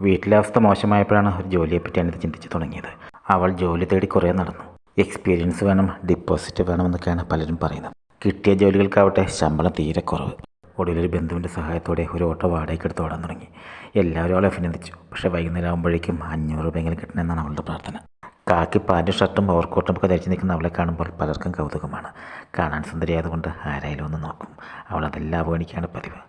വീട്ടിലെ അവസ്ഥ മോശമായപ്പോഴാണ് ഒരു ജോലിയെപ്പറ്റി അനിത ചിന്തിച്ചു തുടങ്ങിയത്. അവൾ ജോലി തേടി കുറേ നടന്നു. എക്സ്പീരിയൻസ് വേണം ഡിപ്പോസിറ്റ് വേണമെന്നൊക്കെയാണ് പലരും പറയുന്നത്. കിട്ടിയ ജോലികൾക്കാവട്ടെ ശമ്പളം തീരെ കുറവ്. ഒടുവിലൊരു ബന്ധുവിന്റെ സഹായത്തോടെ ഒരു ഓട്ടോ വാടകയ്ക്ക് എടുത്ത് ഓടാൻ തുടങ്ങി. എല്ലാവരും അവളെ അഭിനന്ദിച്ചു. പക്ഷേ വൈകുന്നേരം ആകുമ്പോഴേക്കും അഞ്ഞൂറ് രൂപയെങ്കിലും കിട്ടണമെന്നാണ് അവളുടെ പ്രാർത്ഥന. കാക്കി പാന്റും ഷർട്ടും ഓവർകോട്ടും ഒക്കെ ധരിച്ച് നിൽക്കുന്ന അവളെ കാണുമ്പോൾ പലർക്കും കൗതുകമാണ്. കാണാൻ സുന്ദരിയായതുകൊണ്ട് ആരായാലും ഒന്ന് നോക്കും. അവൾ അതെല്ലാം അവഗണിക്കുകയാണ് പതിവ്.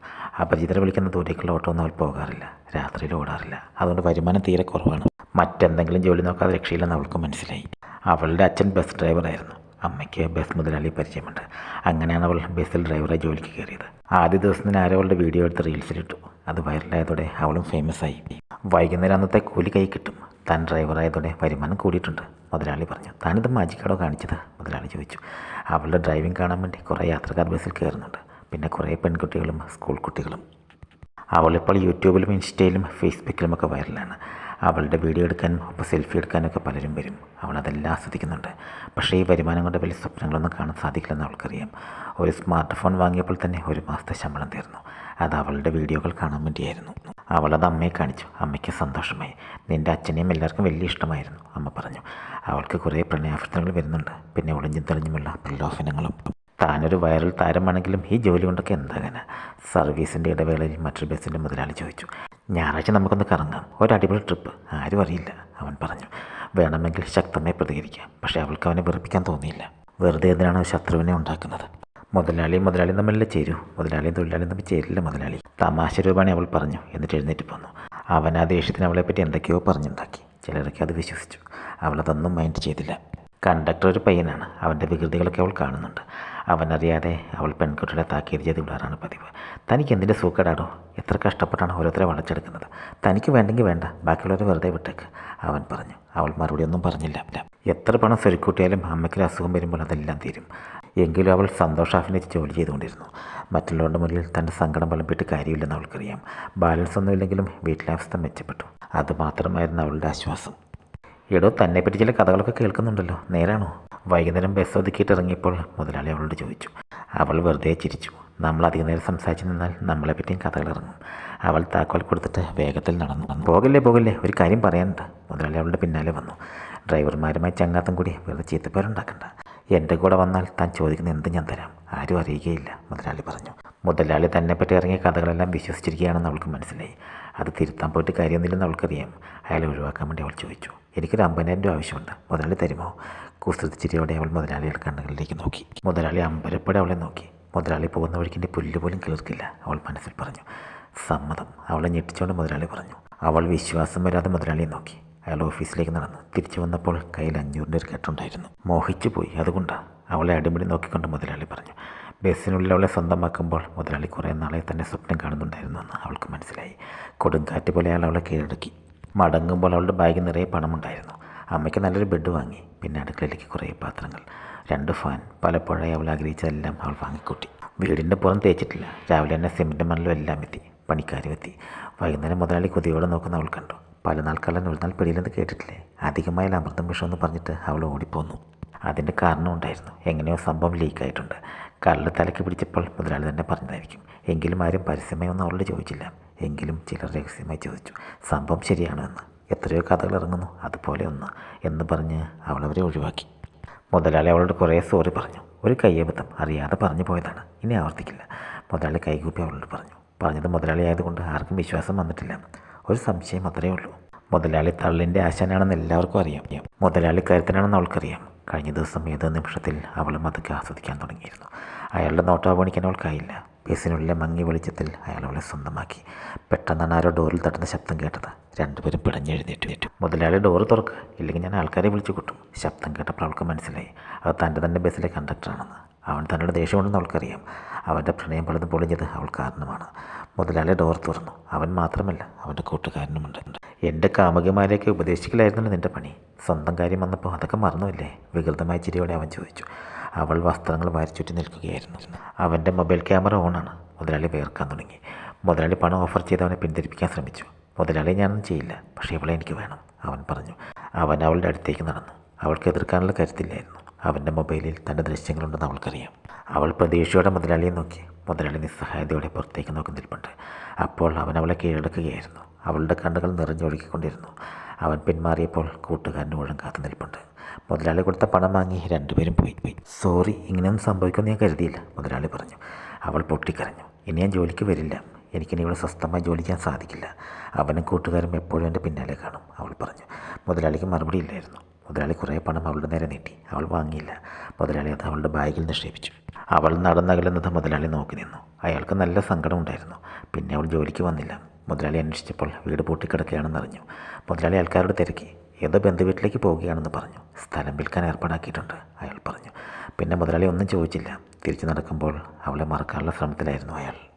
അപരിചിതരെ വിളിക്കുന്ന ദൂരേക്കുള്ള ഓട്ടോ ഒന്നും അവൾ പോകാറില്ല. രാത്രിയിൽ ഓടാറില്ല. അതുകൊണ്ട് വരുമാനം തീരെ കുറവാണ്. മറ്റെന്തെങ്കിലും ജോലി നോക്കാതെ രക്ഷയില്ലെന്ന് അവൾക്ക് മനസ്സിലായി. അവളുടെ അച്ഛൻ ബസ് ഡ്രൈവറായിരുന്നു അമ്മയ്ക്ക് ബസ് മുതലാളി പരിചയമുണ്ട്. അങ്ങനെയാണ് അവൾ ബസ്സിൽ ഡ്രൈവറായി ജോലിക്ക് കയറിയത്. ആദ്യ ദിവസം തന്നെ ആരോ അവളുടെ വീഡിയോ എടുത്ത് റീൽസിലിട്ടു അത് വൈറലായതോടെ അവളും ഫേമസ് ആയി. വൈകുന്നേരം അന്നത്തെ കൂലി കൈ കിട്ടും. താൻ ഡ്രൈവറായതോടെ വരുമാനം കൂടിയിട്ടുണ്ട് മുതലാളി പറഞ്ഞു. താനിത് മാജിക്കാടോ കാണിച്ചത്? മുതലാളി ചോദിച്ചു. അവളുടെ ഡ്രൈവിംഗ് കാണാൻ വേണ്ടി കുറേ യാത്രക്കാർ ബസ്സിൽ കയറുന്നുണ്ട്. പിന്നെ കുറേ പെൺകുട്ടികളും സ്കൂൾ കുട്ടികളും. അവളിപ്പോൾ യൂട്യൂബിലും ഇൻസ്റ്റയിലും ഫേസ്ബുക്കിലുമൊക്കെ വൈറലാണ്. അവളുടെ വീഡിയോ എടുക്കാനും ഒപ്പം സെൽഫി എടുക്കാനൊക്കെ പലരും വരും. അവൾ അതെല്ലാം ആസ്വദിക്കുന്നുണ്ട്. പക്ഷേ ഈ വരുമാനം കൊണ്ട് വലിയ സ്വപ്നങ്ങളൊന്നും കാണാൻ സാധിക്കില്ലെന്ന് അവൾക്കറിയാം. ഒരു സ്മാർട്ട് ഫോൺ വാങ്ങിയപ്പോൾ തന്നെ ഒരു മാസത്തെ ശമ്പളം തീർന്നു. അത് അവളുടെ വീഡിയോകൾ കാണാൻ വേണ്ടിയായിരുന്നു. അവളത് അമ്മയെ കാണിച്ചു. അമ്മയ്ക്ക് സന്തോഷമായി. നിന്റെ അച്ഛനെയും എല്ലാവർക്കും വലിയ ഇഷ്ടമായിരുന്നു അമ്മ പറഞ്ഞു. അവൾക്ക് കുറേ പ്രണയാഭ്യർത്ഥനകൾ വരുന്നുണ്ട്. പിന്നെ ഒളിഞ്ഞും തെളിഞ്ഞുമുള്ള പ്രലോഭനങ്ങളും താനൊരു വൈറൽ താരമാണെങ്കിലും ഈ ജോലി കൊണ്ടൊക്കെ എന്താകാനാ സർവീസിന്റെ ഇടവേളയിൽ മറ്റൊരു ബസ്സിന്റെ മുതലാളി ചോദിച്ചു. ഞായറാഴ്ച നമുക്കൊന്ന് കറങ്ങാം. ഒരു അടിപൊളി ട്രിപ്പ്. ആരും അറിയില്ല അവൻ പറഞ്ഞു. വേണമെങ്കിൽ ശക്തമായി പ്രതികരിക്കാം. പക്ഷേ അവൾക്ക് അവനെ വെറുപ്പിക്കാൻ തോന്നിയില്ല. വെറുതെ എന്തിനാണ് ശത്രുവിനെ ഉണ്ടാക്കുന്നത്? മുതലാളിയും മുതലാളിയും തമ്മിലല്ലേ ചേരൂ? മുതലാളിയും തൊഴിലാളിയും തമ്മിൽ ചേരില്ല മുതലാളി. തമാശ രൂപമാണ് അവൾ പറഞ്ഞു. എന്നിട്ട് എഴുന്നേറ്റ് പോന്നു. അവൻ ആ ദേഷ്യത്തിന് അവളെപ്പറ്റി എന്തൊക്കെയോ പറഞ്ഞുണ്ടാക്കി. ചിലരൊക്കെ അത് വിശ്വസിച്ചു. അവളതൊന്നും മൈൻഡ് ചെയ്തില്ല. കണ്ടക്ടർ ഒരു പയ്യനാണ്. അവന്റെ വികൃതികളൊക്കെ അവൾ കാണുന്നുണ്ട്. അവനറിയാതെ അവൾ പെൺകുട്ടിയുടെ താക്കീത് ചെയ്ത് വിടാറാണ് പതിവ്. തനിക്ക് എന്തിന്റെ സൂക്കേടാടോ? എത്ര കഷ്ടപ്പെട്ടാണ് ഓരോരുത്തരെ വളച്ചെടുക്കുന്നത്. തനിക്ക് വേണ്ടെങ്കിൽ വേണ്ട. ബാക്കിയുള്ളവരെ വെറുതെ വിട്ടേക്ക്. അവൻ പറഞ്ഞു. അവൾ മറുപടി ഒന്നും പറഞ്ഞില്ല. എത്ര പണം സ്വരുക്കൂട്ടിയാലും അമ്മയ്ക്കൊരു അസുഖം വരുമ്പോൾ അതെല്ലാം തീരും. എങ്കിലും അവൾ സന്തോഷാഭിനയിച്ച് ജോലി ചെയ്തുകൊണ്ടിരുന്നു. മറ്റുള്ളവരുടെ മുന്നിൽ തന്റെ സങ്കടം വിളമ്പിട്ട് കാര്യമില്ലെന്ന് അവൾക്കറിയാം. ബാലൻസ് ഒന്നുമില്ലെങ്കിലും വീട്ടിലെ അവസ്ഥ മെച്ചപ്പെട്ടു അതുമാത്രമായിരുന്നു അവളുടെ ആശ്വാസം. എടോ തന്നെപ്പറ്റി ചില കഥകളൊക്കെ കേൾക്കുന്നുണ്ടല്ലോ. നേരാണോ? വൈകുന്നേരം ബസ് ഒതുക്കിയിട്ട് ഇറങ്ങിയപ്പോൾ മുതലാളി അവളോട് ചോദിച്ചു. അവൾ വെറുതെ ചിരിച്ചു. നമ്മൾ അധികം നേരം സംസാരിച്ചു നിന്നാൽ നമ്മളെപ്പറ്റിയും കഥകൾ ഇറങ്ങും. അവൾ താക്കോൽ കൊടുത്തിട്ട് വേഗത്തിൽ നടന്നു. പോകല്ലേ പോകല്ലേ? ഒരു കാര്യം പറയാനുണ്ട്. മുതലാളി അവളുടെ പിന്നാലെ വന്നു. ഡ്രൈവർമാരുമായി ചങ്ങാത്തം കൂടി വെറുതെ ചീത്തപ്പേരുണ്ടാക്കണ്ട. എന്റെ കൂടെ വന്നാൽ താൻ ചോദിക്കുന്ന എന്ത് ഞാൻ തരാം. ആരും അറിയുകയില്ല മുതലാളി പറഞ്ഞു. മുതലാളി തന്നെപ്പറ്റി ഇറങ്ങിയ കഥകളെല്ലാം വിശ്വസിച്ചിരിക്കുകയാണെന്ന് അവൾക്ക് മനസ്സിലായി. അത് തിരുത്താൻ പോയിട്ട് കാര്യമൊന്നുമില്ലെന്ന് അവൾക്കറിയാം. അയാളെ ഒഴിവാക്കാൻ വേണ്ടി അവൾ ചോദിച്ചു. എനിക്കൊരു അമ്പതിനായിരം രൂപ ആവശ്യമുണ്ട്. മുതലാളി തരുമോ? കുസൃതിച്ചിരിയോടെ അവൾ മുതലാളിയുടെ കണ്ണുകളിലേക്ക് നോക്കി. മുതലാളി അമ്പരപ്പോടെ അവളെ നോക്കി. മുതലാളി പോകുന്ന വഴിക്കിന്റെ പുല്ല് പോലും കിളിർക്കില്ല അവൾ മനസ്സിൽ പറഞ്ഞു സമ്മതം. അവളെ ഞെട്ടിച്ചുകൊണ്ട് മുതലാളി പറഞ്ഞു. അവൾ വിശ്വാസം വരാതെ മുതലാളിയെ നോക്കി. അയാൾ ഓഫീസിലേക്ക് നടന്നു തിരിച്ചു വന്നപ്പോൾ കയ്യിൽ അഞ്ഞൂറിന്റെ ഒരു കെട്ടുണ്ടായിരുന്നു മോഹിച്ചു പോയി. അതുകൊണ്ടാണ് അവളെ അടിമുടി നോക്കിക്കൊണ്ട് മുതലാളി പറഞ്ഞു. ബസ്സിനുള്ളിൽ അവളെ സ്വന്തമാക്കുമ്പോൾ മുതലാളി കുറേ നാളെ തന്നെ സ്വപ്നം കാണുന്നുണ്ടായിരുന്നെന്ന് അവൾക്ക് മനസ്സിലായി. കൊടുങ്കാറ്റ് പോലെ അയാൾ അവളെ കീഴടക്കി. മടങ്ങുമ്പോൾ അവളുടെ ബാഗിൽ നിറയെ പണമുണ്ടായിരുന്നു. അമ്മയ്ക്ക് നല്ലൊരു ബെഡ് വാങ്ങി. പിന്നെ അടുക്കളയിലേക്ക് കുറേ പാത്രങ്ങൾ. രണ്ട് ഫാൻ. പലപ്പോഴായി അവൾ ആഗ്രഹിച്ചതെല്ലാം അവൾ വാങ്ങിക്കൂട്ടി. വീടിന്റെ പുറം തേച്ചിട്ടില്ല. രാവിലെ തന്നെ സിമെന്റ് മണലും എല്ലാം എത്തി. പണിക്കാരും എത്തി. വൈകുന്നേരം മുതലാളി കൊതിയോടെ നോക്കുന്ന അവൾ കണ്ടു. പല നാൾ കള്ളൻ ഒരു നാൾ പിടിയിലെന്ന് കേട്ടിട്ടില്ലേ? അധികമായ അമൃതം വിഷമെന്ന് പറഞ്ഞിട്ട് അവൾ ഓടിപ്പോന്നു. അതിന്റെ കാരണം ഉണ്ടായിരുന്നു. എങ്ങനെയോ സംഭവം ലീക്കായിട്ടുണ്ട് കള്ള് തലയ്ക്ക് പിടിച്ചപ്പോൾ മുതലാളി തന്നെ പറഞ്ഞതായിരിക്കും. എങ്കിലും ആരും പരസ്യമായി ഒന്നും അവളോട് ചോദിച്ചില്ല. എങ്കിലും ചിലർ രഹസ്യമായി ചോദിച്ചു. സംഭവം ശരിയാണോ എന്ന്. എത്രയോ കഥകൾ ഇറങ്ങുന്നു. അതുപോലെ ഒന്ന് എന്ന് പറഞ്ഞ് അവളവരെ ഒഴിവാക്കി. മുതലാളി അവളോട് കുറേ സോറി പറഞ്ഞു. ഒരു കയ്യബദ്ധം അറിയാതെ പറഞ്ഞു പോയതാണ്. ഇനി ആവർത്തിക്കില്ല. മുതലാളി കൈകൂപ്പി അവളോട് പറഞ്ഞു. പറഞ്ഞത് മുതലാളി ആയതുകൊണ്ട് ആർക്കും വിശ്വാസം വന്നിട്ടില്ല. ഒരു സംശയം അത്രയേ ഉള്ളൂ. മുതലാളി തള്ളിന്റെ ആശാനാണെന്ന് എല്ലാവർക്കും അറിയാം. മുതലാളി കരുത്തനാണെന്ന് അവൾക്കറിയാം. കഴിഞ്ഞ ദിവസം ഏതോ നിമിഷത്തിൽ അവളും അതൊക്കെ ആസ്വദിക്കാൻ തുടങ്ങിയിരുന്നു. അയാളുടെ നോട്ടം അവഗണിക്കാൻ അവൾക്കായില്ല. ബസ്സിനുള്ളിലെ മങ്ങി വെളിച്ചത്തിൽ അയാൾ അവളെ സ്വന്തമാക്കി. പെട്ടെന്നാണ് ആരോ ഡോറിൽ തട്ടുന്ന ശബ്ദം കേട്ടത്. രണ്ടുപേരും പിടഞ്ഞെഴുന്നേറ്റു. മുതലാളി ഡോറ് തുറക്ക് ഇല്ലെങ്കിൽ ഞാൻ ആൾക്കാരെ വിളിച്ചു കൂട്ടും. ശബ്ദം കേട്ടപ്പോൾ അവൾക്ക് മനസ്സിലായി. അത് തന്റെ തന്നെ ബസ്സിലെ കണ്ടക്ടറാണെന്ന്. അവൻ തന്നോട് ദേഷ്യമുണ്ടെന്ന് അവൾക്കറിയാം. അവന്റെ പ്രണയം പലതും പൊളിഞ്ഞത് അവൾ കാരണമാണ്. മുതലാളി ഡോർ തുറന്നു. അവൻ മാത്രമല്ല അവന്റെ കൂട്ടുകാരനുമുണ്ട് എന്റെ കാമുകിമാരെയൊക്കെ ഉപദേശിക്കലായിരുന്നല്ലോ നിന്റെ പണി. സ്വന്തം കാര്യം വന്നപ്പോൾ അതൊക്കെ മറന്നുമില്ലേ വികൃതമായ ചിരിയോടെ അവൻ ചോദിച്ചു. അവൾ വസ്ത്രങ്ങൾ വാരിച്ചുറ്റി നിൽക്കുകയായിരുന്നു. അവന്റെ മൊബൈൽ ക്യാമറ ഓണാണ് മുതലാളി വേർക്കാൻ തുടങ്ങി. മുതലാളി പണം ഓഫർ ചെയ്ത് അവനെ പിന്തിരിപ്പിക്കാൻ ശ്രമിച്ചു. മുതലാളി ഞാനൊന്നും ചെയ്യില്ല. പക്ഷേ ഇവളെ എനിക്ക് വേണം. അവൻ പറഞ്ഞു. അവൻ അവളുടെ അടുത്തേക്ക് നടന്നു. അവൾക്ക് എതിർക്കാനുള്ള കരുത്തില്ലായിരുന്നു. അവന്റെ മൊബൈലിൽ തന്റെ ദൃശ്യങ്ങളുണ്ടെന്ന് അവൾക്കറിയാം. അവൾ പ്രതീക്ഷയോടെ മുതലാളിയെ നോക്കി. മുതലാളി നിസ്സഹായതയോടെ പുറത്തേക്ക് നോക്കി അപ്പോൾ അവൻ അവളെ കീഴടക്കുകയായിരുന്നു. അവളുടെ കണ്ണുകൾ നിറഞ്ഞൊഴുകിക്കൊണ്ടിരുന്നു. അവൻ പിന്മാറിയപ്പോൾ മുഴുവൻ കാത്തു നിൽപ്പുണ്ട്. മുതലാളി കൊടുത്ത പണം വാങ്ങി രണ്ടുപേരും പോയി. പോയി. സോറി ഇങ്ങനെയൊന്നും സംഭവിക്കുമെന്ന് ഞാൻ കരുതിയില്ല മുതലാളി പറഞ്ഞു. അവൾ പൊട്ടിക്കരഞ്ഞു. ഇനി ഞാൻ ജോലിക്ക് വരില്ല. എനിക്കിനി ഇവിടെ സ്വസ്ഥമായി ജോലി ചെയ്യാൻ സാധിക്കില്ല. അവനും കൂട്ടുകാരും എപ്പോഴും എന്റെ പിന്നാലെ കാണും അവൾ പറഞ്ഞു. മുതലാളിക്ക് മറുപടി ഇല്ലായിരുന്നു. മുതലാളി കുറേ പണം അവളുടെ നേരെ നീട്ടി. അവൾ വാങ്ങിയില്ല. മുതലാളി അത് അവളുടെ ബാഗിൽ നിക്ഷേപിച്ചു. അവൾ നടന്നകലുന്നത് മുതലാളി നോക്കി നിന്നു. അയാൾക്ക് നല്ല സങ്കടം ഉണ്ടായിരുന്നു പിന്നെ അവൾ ജോലിക്ക് വന്നില്ല. മുതലാളി അന്വേഷിച്ചപ്പോൾ വീട് പൂട്ടിക്കിടക്കുകയാണെന്ന് അറിഞ്ഞു മുതലാളി ആൾക്കാരോട് തിരക്കി. ഏതോ ബന്ധുവീട്ടിലേക്ക് പോവുകയാണെന്ന് പറഞ്ഞു. സ്ഥലം വിൽക്കാൻ ഏർപ്പാടാക്കിയിട്ടുണ്ട് അയാൾ പറഞ്ഞു. പിന്നെ മുതലാളി ഒന്നും ചോദിച്ചില്ല. തിരിച്ചു നടക്കുമ്പോൾ അവളെ മറക്കാനുള്ള ശ്രമത്തിലായിരുന്നു അയാൾ.